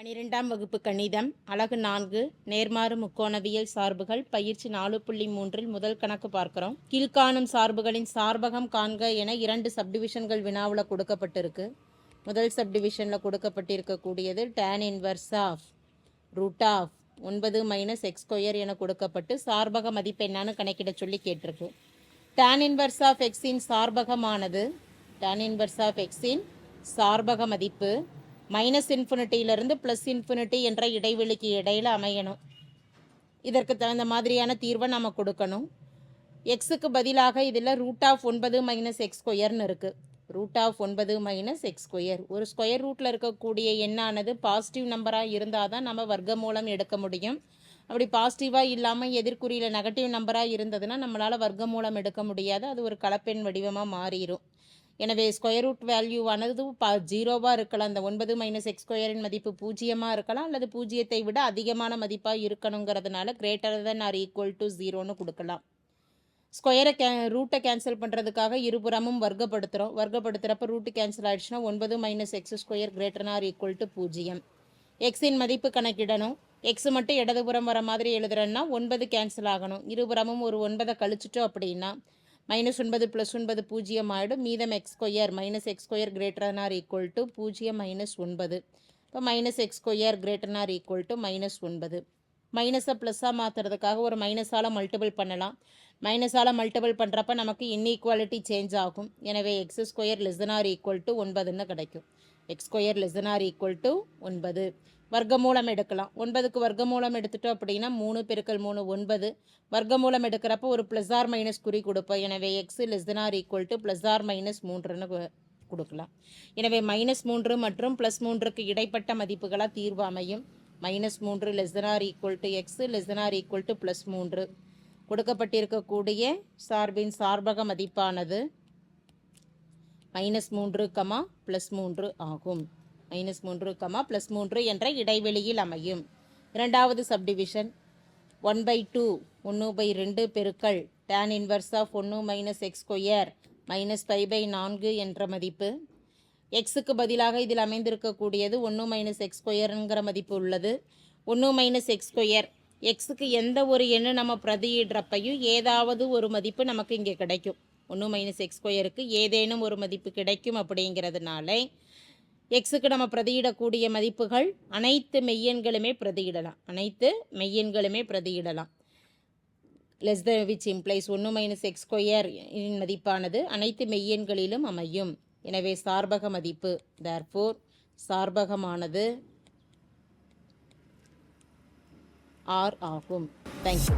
பனிரெண்டாம் வகுப்பு கணிதம் அழகு நான்கு நேர்மாறு முக்கோணவியல் சார்புகள் பயிற்சி நாலு புள்ளி மூன்றில் முதல் கணக்கு பார்க்குறோம். கீழ்காணும் சார்புகளின் சார்பகம் காண்க என இரண்டு சப்டிவிஷன்கள் வினாவில் கொடுக்கப்பட்டிருக்கு. முதல் சப்டிவிஷனில் கொடுக்கப்பட்டிருக்கக்கூடியது tan inverse of root of ஒன்பது மைனஸ் எக்ஸ் ஸ்கொயர் என கொடுக்கப்பட்டு சார்பக மதிப்பு என்னன்னு கணக்கிட சொல்லி கேட்டிருக்கு. டேன் இன்வர்ஸ் ஆஃப் எக்ஸின் சார்பகமானது டேன் இன்வர்ஸ் ஆஃப் எக்ஸின் சார்பக மதிப்பு மைனஸ் இன்ஃபினிட்டியிலிருந்து ப்ளஸ் இன்ஃபினிட்டி என்ற இடைவெளிக்கு இடையில் அமையணும். இதற்கு தகுந்த மாதிரியான தீர்வை நம்ம கொடுக்கணும். எக்ஸுக்கு பதிலாக இதில் ரூட் ஆஃப் ஒன்பது மைனஸ் எக்ஸ் ஸ்கொயர்னு இருக்குது ரூட் ஆஃப் ஒன்பது மைனஸ் எக்ஸ் ஸ்கொயர் ஒரு ஸ்கொயர் ரூட்டில் இருக்கக்கூடிய எண்ணானது பாசிட்டிவ் நம்பராக இருந்தால் தான் நம்ம வர்க்க மூலம் எடுக்க முடியும். அப்படி பாசிட்டிவாக இல்லாமல் எதிர்குறியில் நெகட்டிவ் நம்பராக இருந்ததுன்னா நம்மளால் வர்க்க மூலம் எடுக்க முடியாது. அது ஒரு கலப்பெண் வடிவமாக மாறிடும் எனவே ஸ்கொயர் ரூட் வேல்யூவானது ப ஜீரோவாக இருக்கலாம். அந்த ஒன்பது மைனஸ் எக்ஸ் ஸ்கொயரின் மதிப்பு பூஜ்ஜியமாக இருக்கலாம். அல்லது பூஜ்ஜியத்தை விட அதிகமான மதிப்பாக இருக்கணுங்கிறதுனால greater than or equal to ஜீரோன்னு கொடுக்கலாம். ஸ்கொயரை கே ரூட்டை கேன்சல் பண்ணுறதுக்காக இருபுறமும் வர்க்கப்படுத்துகிறோம் வர்க்கப்படுத்துகிறப்ப ரூட்டு கேன்சல் ஆகிடுச்சுன்னா ஒன்பது minus x square greater or equal to பூஜ்ஜியம். எக்ஸின் மதிப்பு கணக்கிடணும். எக்ஸ் மட்டும் இடதுபுறம் வர மாதிரி எழுதுறேன்னா ஒன்பது கேன்சல் ஆகணும். இருபுறமும் ஒரு ஒன்பதை கழிச்சிட்டோம் அப்படின்னா மைனஸ் ஒன்பது ப்ளஸ் ஒன்பது பூஜ்ஜியம் ஆகிடும் மீதம் x square minus x square greater or equal to பூஜ்ஜியம் மைனஸ் ஒன்பது. இப்போ minus x square greater or equal to minus ஒன்பது. மைனஸை ப்ளஸ்ஸாக மாற்றுறதுக்காக ஒரு மைனஸால் மல்டிபிள் பண்ணலாம். மைனஸால் மல்டிபிள் பண்ணுறப்ப நமக்கு இன்இக்வாலிட்டி சேஞ்ச் ஆகும். எனவே x square less or equal to ஒன்பதுன்னு கிடைக்கும். X square less or equal to ஒன்பது. வர்க்கமூலம் எடுக்கலாம். ஒன்பதுக்கு வர்க்கமூலம் எடுத்துட்டோம் அப்படின்னா மூணு பெருக்கல் மூணு ஒன்பது. வர்க்கமூலம் எடுக்கிறப்ப ஒரு ப்ளஸ் ஆர் மைனஸ் குறி கொடுப்போம். எனவே x less or equal to plus or minus மூன்றுன்னு கொடுக்கலாம். எனவே மைனஸ் மூன்று மற்றும் ப்ளஸ் மூன்றுக்கு இடைப்பட்ட மதிப்புகளாக தீர்வு அமையும். மைனஸ் மூன்று less or equal to x less or equal to plus மூன்று. கொடுக்கப்பட்டிருக்கக்கூடிய சார்பின் சார்பக மதிப்பானது மைனஸ் மூன்று கமா ப்ளஸ் மூன்று ஆகும். மைனஸ் மூன்று கமா ப்ளஸ் மூன்று என்ற இடைவெளியில் அமையும். இரண்டாவது சப்டிவிஷன் ஒன் பை டூ ஒன்று பை ரெண்டு பெருக்கல் டேன் இன்வர்ஸ் ஆஃப் ஒன்று minus x square minus five by நான்கு என்ற மதிப்பு. எக்ஸுக்கு பதிலாக இதில் அமைந்திருக்கக்கூடியது ஒன்று மைனஸ் எக்ஸ் ஸ்கொயருங்கிற மதிப்பு உள்ளது. ஒன்று மைனஸ் எக்ஸ் ஸ்கொயர் எக்ஸுக்கு எந்த ஒரு எண்ணு நம்ம பிரதியிடுறப்பையும் ஏதாவது ஒரு மதிப்பு நமக்கு இங்கே கிடைக்கும். ஒன்று மைனஸ் எக்ஸ் ஸ்கொயருக்கு ஏதேனும் ஒரு மதிப்பு கிடைக்கும் அப்படிங்கிறதுனால எக்ஸுக்கு நம்ம பிரதியிடக்கூடிய மதிப்புகள் அனைத்து மெய்யெண்களுமே பிரதியிடலாம். அனைத்து மெய்யெண்களுமே பிரதியிடலாம். லெஸ் த விச் இம்ப்ளைஸ் ஒன்று மைனஸ் எக்ஸ் ஸ்கொயர் இன் மதிப்பானது அனைத்து மெய்யெண்களிலும் அமையும். எனவே சார்பக மதிப்பு தேர்ஃபோர் சார்பகமானது ஆர் ஆகும். Thank you